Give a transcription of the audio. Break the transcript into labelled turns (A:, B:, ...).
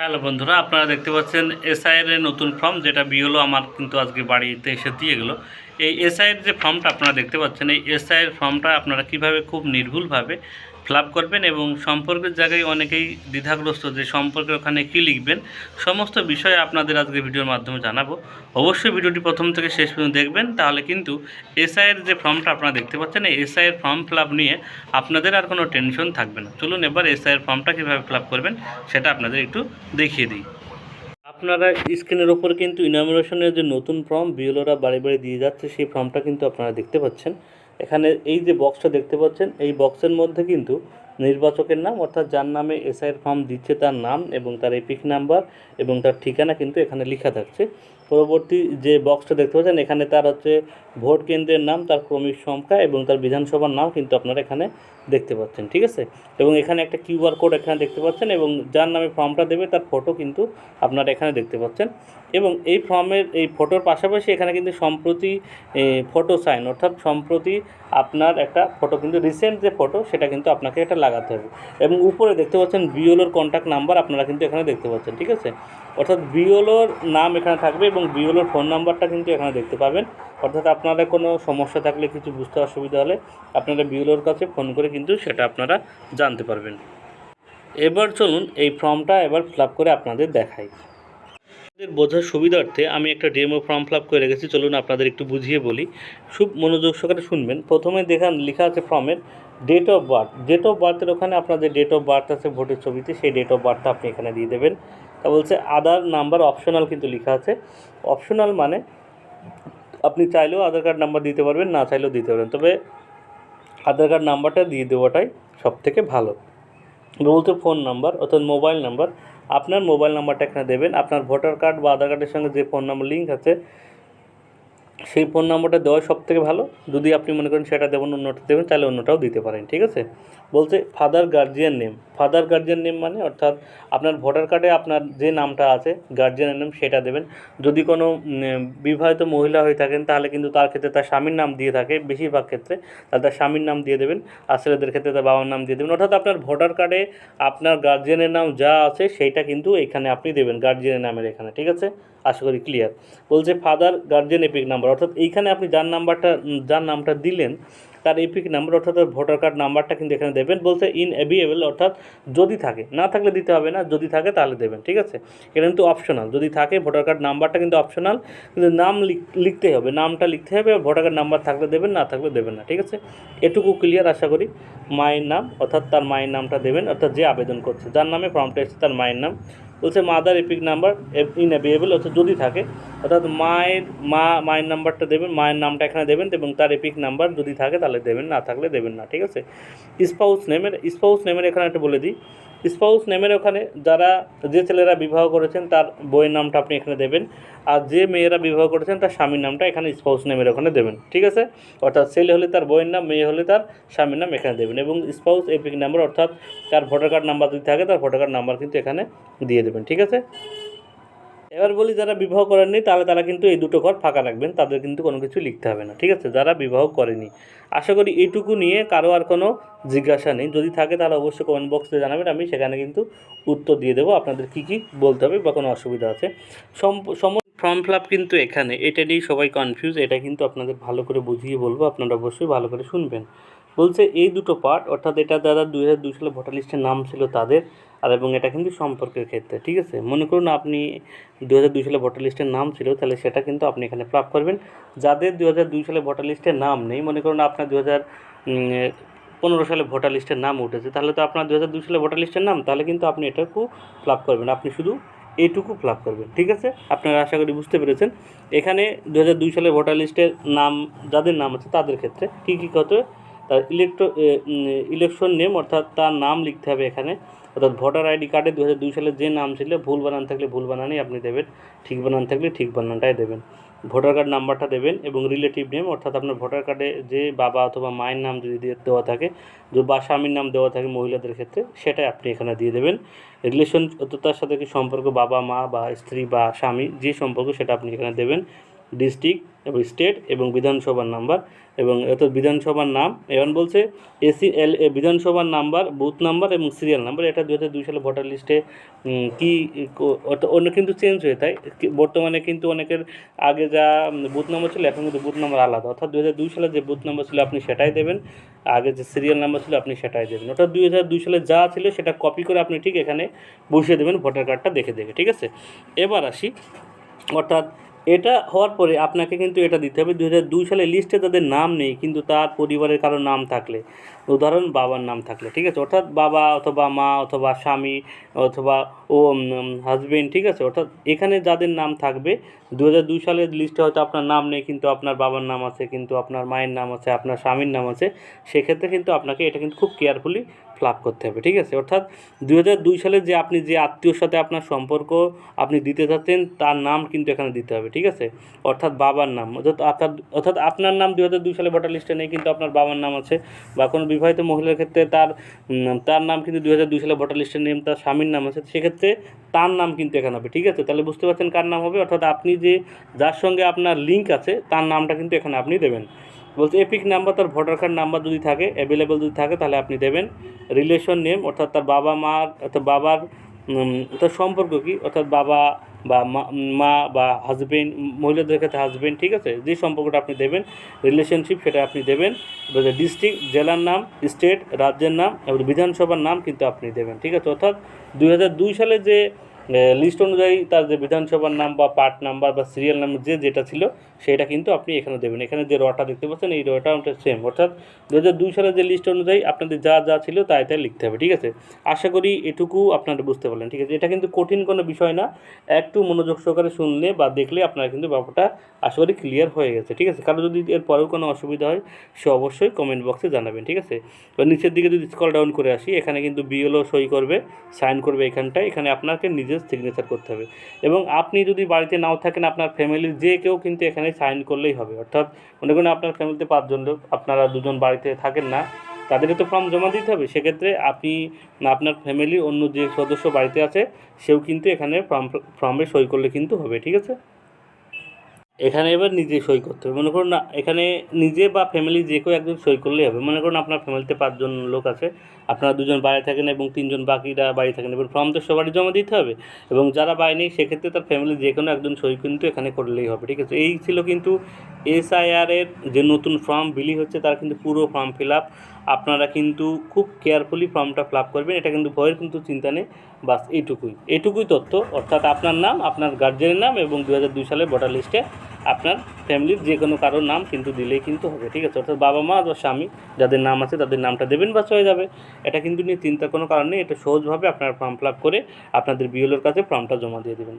A: Hello বন্ধুরা, আপনারা দেখতে পাচ্ছেন এসআইয়ের নতুন ফর্ম যেটা বিওলো আমার কিন্তু আজকে বাড়িতে এসে দিয়ে গেলো। এই এসআইয়ের যে ফর্মটা আপনারা দেখতে পাচ্ছেন, এই এসআইয়ের ফর্মটা আপনারা কীভাবে খুব নির্ভুলভাবে ফিল করবেন এবং সম্পর্কের জায়গায় অনেকেই দ্বিধাগ্রস্ত যে সম্পর্কের ওখানে কী লিখবেন, সমস্ত বিষয়ে আপনাদের আজকে ভিডিওর মাধ্যমে জানাব। অবশ্যই ভিডিওটি প্রথম থেকে শেষ পর্যন্ত দেখবেন, তাহলে কিন্তু এসআইয়ের যে ফর্মটা আপনারা দেখতে পাচ্ছেন, এই এসআইয়ের ফর্ম ফিল নিয়ে আপনাদের আর কোনো টেনশন থাকবে না। চলুন এবার এসআইয়ের ফর্মটা কীভাবে ফিল করবেন, সেটা আপনাদের একটু দেখিয়ে দিই। আপনারা স্ক্রিনের ওপর কিন্তু ইনামিনেশনের যে নতুন ফর্ম, বিএলওরা বাড়ি বাড়ি দিয়ে যাচ্ছে, সেই ফর্মটা কিন্তু আপনারা দেখতে পাচ্ছেন। এখানে এই যে বক্সটা দেখতে পাচ্ছেন এই বক্সের মধ্যে কিন্তু নির্বাচকের নাম, অর্থাৎ যার নামে এসআইয়ের ফর্ম দিচ্ছে তার নাম এবং তার এপিক নাম্বার এবং তার ঠিকানা কিন্তু এখানে লেখা থাকছে। পরবর্তী যে বক্সটা দেখতে পাচ্ছেন, এখানে তার হচ্ছে ভোট কেন্দ্রের নাম, তার ক্রমিক সংখ্যা এবং তার বিধানসভার নাম কিন্তু আপনারা এখানে দেখতে পাচ্ছেন, ঠিক আছে? এবং এখানে একটা কিউআর কোড এখানে দেখতে পাচ্ছেন এবং যার নামে ফর্মটা দেবে তার ফটো কিন্তু আপনারা এখানে দেখতে পাচ্ছেন। এবং এই ফর্মের, এই ফটোর পাশাপাশি এখানে কিন্তু সম্প্রতি ফটো সাইন, অর্থাৎ সম্প্রতি আপনার একটা ফটো কিন্তু, রিসেন্ট যে ফটো, সেটা কিন্তু আপনাকে এটা লাগাতে হবে। এবং উপরে দেখতে পাচ্ছেন বিওলোর কন্ট্যাক্ট নাম্বার আপনারা কিন্তু এখানে দেখতে পাচ্ছেন, ঠিক আছে? অর্থাৎ বিওলোর নাম এখানে থাকবে এবং বিওলোর ফোন নাম্বারটা কিন্তু এখানে দেখতে পাবেন। অর্থাৎ আপনারা কোনো সমস্যা থাকলে, কিছু বুঝতে অসুবিধা হলে আপনারা বিওলোর কাছে ফোন করে কিন্তু সেটা আপনারা জানতে পারবেন। এবার চলুন এই ফর্মটা এবার ফিল করে আপনাদের দেখাই। বোঝার সুবিধার্থে আমি একটা ডেমো ফর্ম ফিল করে রেখেছি, চলুন আপনাদের একটু বুঝিয়ে বলি। খুব মনোযোগ সহকারে শুনবেন। প্রথমে দেখান, লেখা আছে ফর্মের date of birth date of বার্থের ওখানে আপনাদের ডেট অফ বার্থ আছে, ভোটের ছবিতে। সেই ডেট অফ বার্থটা আপনি এখানে দিয়ে দেবেন। তা বলছে আধার নাম্বার অপশনাল কিন্তু লেখা আছে। অপশনাল মানে আপনি চাইলেও আধার কার্ড নাম্বার দিতে পারবেন, না চাইলেও দিতে পারবেন। তবে আধার কার্ড নাম্বারটা দিয়ে দেওয়াটাই সব থেকে ভালো। বলতে ফোন নাম্বার অর্থাৎ মোবাইল নাম্বার, আপনার মোবাইল নাম্বারটা এখানে দেবেন। আপনার ভোটার কার্ড বা আধার কার্ডের সঙ্গে যে ফোন নাম্বার লিঙ্ক আছে সেই ফোন নাম্বারটা দেওয়া সব থেকে ভালো। যদি আপনি মনে করেন সেটা দেবেন, অন্যটা দেবেন, তাহলে অন্যটাও দিতে পারেন, ঠিক আছে? বলছে father guardian name father guardian name মানে অর্থাৎ আপনার ভোটার কার্ডে আপনার যে নামটা আছে গার্জিয়ানের নেম সেটা দেবেন। যদি কোনো বিবাহিত মহিলা হয়ে থাকেন, তাহলে কিন্তু তার ক্ষেত্রে তার স্বামীর নাম দিয়ে থাকে, বেশিরভাগ ক্ষেত্রে। তাহলে তার স্বামীর নাম দিয়ে দেবেন আর ছেলেদের ক্ষেত্রে তার বাবার নাম দিয়ে দেবেন। অর্থাৎ আপনার ভোটার কার্ডে আপনার গার্জিয়ানের নাম যা আছে সেইটা কিন্তু এখানে আপনি দেবেন গার্জিয়ানের নামের এখানে, ঠিক আছে? আশা করি ক্লিয়ার বলছে ফাদার গার্জিয়ান এপিক নাম্বার অর্থাৎ এইখানে আপনি যার নাম্বারটা যার নামটা দিলেন তার এপিক নাম্বার অর্থাৎ ভোটার কার্ড নাম্বারটা কিন্তু এখানে দেবেন। বলছে ইন অ্যাভিয়েবল অর্থাৎ যদি থাকে। না থাকলে দিতে হবে না, যদি থাকে তাহলে দেবেন, ঠিক আছে? এটা কিন্তু অপশনাল যদি থাকে ভোটার কার্ড নাম্বারটা কিন্তু অপশনাল কিন্তু নাম লিখ- লিখতে হবে। নামটা লিখতে হবে ভোটার কার্ড নাম্বার থাকলে দেবেন, না থাকলে দেবেন না, ঠিক আছে? এটুকু ক্লিয়ার আশা করি। মায়ের নাম, অর্থাৎ তার মায়ের নামটা দেবেন, অর্থাৎ যে আবেদন করছে। যার নামে ফর্মটা এসেছে, তার মায়ের নাম। বলছে mother EPIC number in available অর্থাৎ যদি থাকে, অর্থাৎ মায়ের, মা, মায়ের নাম্বারটা দেবেন, মায়ের নামটা এখানে দেবেন এবং তার এপিক নাম্বার যদি থাকে তাহলে দেবেন, না থাকলে দেবেন না, ঠিক আছে? স্পাউস নেমের স্পাউস নেমের এখানে একটা বলে দিই। স্পাউস নেমের ওখানে যারা, যে ছেলেরা বিবাহ করেছেন, তার বইয়ের নামটা আপনি এখানে দেবেন। আর যে মেয়েরা বিবাহ করেছেন, তার স্বামীর নামটা এখানে স্পাউস নেমের ওখানে দেবেন, ঠিক আছে? অর্থাৎ ছেলে হলে তার বইয়ের নাম, মেয়ে হলে তার স্বামীর নাম এখানে দেবেন। এবং স্পাউস এপিক নাম্বার, অর্থাৎ তার ভোটার কার্ড নাম্বার যদি থাকে, তার ভোটার কার্ড নাম্বার কিন্তু এখানে দিয়ে দেবেন, ঠিক আছে? এবার বলি যারা বিবাহ করেননি, তাহলে তারা কিন্তু এই দুটো ঘর ফাঁকা রাখবেন, তাদের কিন্তু কোনো কিছু লিখতে হবে না, ঠিক আছে? যারা বিবাহ করেনি। আশা করি এইটুকু নিয়ে কারও আর কোনো জিজ্ঞাসা নেই। যদি থাকে তাহলে অবশ্যই কমেন্ট বক্সে জানাবেন, আমি সেখানে কিন্তু উত্তর দিয়ে দেবো আপনাদের কী কী বলতে হবে বা কোনো অসুবিধা আছে। সম- ফর্ম ফিল কিন্তু এখানে, এটা নিয়েই সবাই কনফিউজ এটা কিন্তু আপনাদের ভালো করে বুঝিয়ে বলব, আপনারা অবশ্যই ভালো করে শুনবেন। বলছে এই দুটো পার্ট অর্থাৎ এটা যারা দুই হাজার দুই সালে ভোটার লিস্টের নাম ছিল তাদের, আর এবং এটা কিন্তু সম্পর্কের ক্ষেত্রে, ঠিক আছে? মনে করুন আপনি দু হাজার দুই সালে ভোটার লিস্টের নাম ছিল, তাহলে সেটা কিন্তু আপনি এখানে প্রাপ করবেন। যাদের দু হাজার দুই সালে ভোটার লিস্টের নাম নেই, মনে করুন আপনার দু হাজার পনেরো সালে ভোটার লিস্টের নাম উঠেছে, তাহলে তো আপনার দু হাজার দুই সালে ভোটার লিস্টের নাম, তাহলে কিন্তু আপনি এটাকু ফ্লাপ করবেন। আপনি শুধু এইটুকু ফ্লাপ করবেন, ঠিক আছে? আপনারা আশা করি বুঝতে পেরেছেন। এখানে দু হাজার দুই সালে ভোটার লিস্টের নাম, যাদের নাম আছে তাদের ক্ষেত্রে কী কী হবে? তার ইলেকট্রো ইলেকশন নেম অর্থাৎ তার নাম লিখতে হবে এখানে। অর্থাৎ ভোটার আইডি কার্ডে দু হাজার দুই সালে যে নাম ছিল, ভুল বানান থাকলে ভুল বানানই আপনি দেবেন। ঠিক বানান থাকলে ঠিক বানানটাই দেবেন। ভোটার কার্ড নাম্বারটা দেবেন এবং রিলেটিভ নেম অর্থাৎ আপনার ভোটার কার্ডে যে বাবা অথবা মায়ের নাম যদি দেওয়া থাকে বা স্বামীর নাম দেওয়া থাকে মহিলাদের ক্ষেত্রে, সেটাই আপনি এখানে দিয়ে দেবেন। রিলেশন তার সাথে কি সম্পর্ক বাবা, মা বা স্ত্রী বা স্বামী, যে সম্পর্ক সেটা আপনি এখানে দেবেন। ডিস্ট্রিক্ট এবং স্টেট এবং বিধানসভার নাম্বার এবং অর্থাৎ বিধানসভার নাম এবং বলছে এসি এল এ বিধানসভার নাম্বার, বুথ নাম্বার এবং সিরিয়াল নাম্বার। এটা দু হাজার দুই সালে ভোটার লিস্টে কী অন্য কিন্তু চেঞ্জ হয়ে তাই বর্তমানে কিন্তু অনেকের আগে যা বুথ নাম্বার ছিল, এখন কিন্তু বুথ নাম্বার আলাদা। অর্থাৎ দু হাজার দুই সালে যে বুথ নাম্বার ছিল, আপনি সেটাই দেবেন। আগে যে সিরিয়াল নাম্বার ছিল, আপনি সেটাই দেবেন। অর্থাৎ দুই হাজার দুই সালে যা ছিল, সেটা কপি করে আপনি ঠিক এখানে বসিয়ে দেবেন, ভোটার কার্ডটা দেখে দেখে, ঠিক আছে? এবার আসি, অর্থাৎ এটা হওয়ার পরে আপনাকে কিন্তু এটা দিতে হবে। দু হাজার দুই সালে লিস্টে তাদের নাম নেই, কিন্তু তার পরিবারের কারও নাম থাকলে। উদাহরণ, বাবার নাম থাকলে, ঠিক আছে? অর্থাৎ বাবা অথবা মা অথবা স্বামী অথবা ও হাজবেন্ড ঠিক আছে? অর্থাৎ এখানে যাদের নাম থাকবে দু দুই সালের লিস্টে হয়তো আপনার নাম নেই, কিন্তু আপনার বাবার নাম আছে, কিন্তু আপনার মায়ের নাম আছে, আপনার স্বামীর নাম আছে, সেক্ষেত্রে কিন্তু আপনাকে এটা কিন্তু খুব কেয়ারফুলি ফ্লাপ করতে হবে, ঠিক আছে? অর্থাৎ দু হাজার দুই সালে যে আপনি যে আত্মীয়র সাথে আপনার সম্পর্ক আপনি দিতে চাচ্ছেন তার নাম কিন্তু এখানে দিতে হবে, ঠিক আছে? অর্থাৎ বাবার নাম, অর্থাৎ অর্থাৎ অর্থাৎ আপনার নাম দু হাজার দুই সালে ভোটার লিস্টে নেই, কিন্তু আপনার বাবার নাম আছে। বা কোনো বিবাহিত মহিলার ক্ষেত্রে তার তার নাম কিন্তু দু হাজার দুই সালে ভোটার লিস্টে নেই, তার স্বামীর নাম আছে, সেক্ষেত্রে তার নাম কিন্তু এখানে হবে, ঠিক আছে? তাহলে বুঝতে পারছেন কার নাম হবে? অর্থাৎ আপনি যে, যার সঙ্গে আপনার লিঙ্ক আছে, তার নামটা কিন্তু এখানে আপনি দেবেন। বলছে, এপিক নাম্বার, তার ভোটার কার্ড নাম্বার যদি থাকে অ্যাভেলেবেল যদি থাকে, তাহলে আপনি দেবেন। রিলেশন নেম অর্থাৎ তার বাবা মার, অর্থাৎ বাবার অর্থাৎ সম্পর্ক কি? অর্থাৎ বাবা বা মা- বা হাজবেন্ড মহিলাদের ক্ষেত্রে হাজবেন্ড ঠিক আছে? যে সম্পর্কটা আপনি দেবেন রিলেশনশিপ সেটা আপনি দেবেন। ডিস্ট্রিক্ট জেলার নাম স্টেট রাজ্যের নাম, এবং বিধানসভার নাম কিন্তু আপনি দেবেন, ঠিক আছে? অর্থাৎ দুই হাজার দুই সালে যে লিস্ট অনুযায়ী তার যে বিধানসভার নাম বা পার্ট নাম্বার বা সিরিয়াল নাম্বার যে যেটা ছিল, সেটা কিন্তু আপনি এখানে দেবেন। এখানে যে রটা দেখতে পাচ্ছেন, এই রটা সেম অর্থাৎ দু হাজার দুই সালের যে লিস্ট অনুযায়ী আপনাদের যা যা ছিল তাই তাই লিখতে হবে, ঠিক আছে? আশা করি এটুকু আপনারা বুঝতে পারলেন, ঠিক আছে? এটা কিন্তু কঠিন কোনো বিষয় না। একটু মনোযোগ সহকারে শুনলে বা দেখলে আপনারা কিন্তু ব্যাপারটা আশা করি ক্লিয়ার হয়ে গেছে, ঠিক আছে? কারও যদি এর পরেও কোনো অসুবিধা হয়, সে অবশ্যই কমেন্ট বক্সে জানাবেন, ঠিক আছে? তো নিচের দিকে যদি স্কল ডাউন করে আসি, এখানে কিন্তু বিএলও সই করবে সাইন করবে এখানটায়। এখানে আপনাকে নিজের সিগনেচার করতে হবে। এবং আপনি যদি বাড়িতে নাও থাকেন, আপনার ফ্যামিলির যে কেউ কিন্তু এখানে সাইন করলেই হবে। অর্থাৎ মনে করেন আপনার ফ্যামিলিতে পাঁচজন লোক, আপনারা দুজন বাড়িতে থাকেন না, তাদেরকে তো ফর্ম জমা দিতে হবে। সেক্ষেত্রে আপনি, আপনার ফ্যামিলির অন্য যে সদস্য বাড়িতে আছে, সেও কিন্তু এখানে ফর্ম ফর্মে সই করলে কিন্তু হবে, ঠিক আছে? এখানে এবার নিজে সই করতে হবে। মনে করুন এখানে নিজে বা ফ্যামিলি যে কেউ একজন সই করলেই হবে। মনে করুন আপনার ফ্যামিলিতে পাঁচজন লোক আছে, আপনারা দুজন বাইরে থাকেন এবং তিনজন বাকিরা বাড়ি থাকেন, এবার ফর্ম তো সবারই জমা দিতে হবে এবং যারা বাইরে নেই, সেক্ষেত্রে তার ফ্যামিলি যে কোনো একজন সই কিন্তু এখানে করলেই হবে, ঠিক আছে? এই ছিল কিন্তু এসআইআর এর যে নতুন ফর্ম বিলি হচ্ছে তার কিন্তু পুরো ফর্ম ফিল আপ আপনারা কিন্তু খুব কেয়ারফুলি ফর্মটা ফিল আপ করবেন, এটা কিন্তু ভয়ের কিন্তু চিন্তা নেই, বাস এইটুকুই। এইটুকুই তথ্য, অর্থাৎ আপনার নাম, আপনার গার্জেনের নাম এবং দু সালের ভোটার লিস্টে আপনার ফ্যামিলির যে কোনো কারোর নাম কিন্তু দিলেই কিন্তু হবে, ঠিক আছে? অর্থাৎ বাবা মা বা স্বামী যাদের নাম আছে তাদের নামটা দেবেন বা হয়ে যাবে। এটা কিন্তু নিয়ে চিন্তার কোনো কারণ নেই, এটা সহজভাবে আপনার ফর্ম ফিল করে আপনাদের বিএলওর কাছে ফর্মটা জমা দিয়ে দেবেন।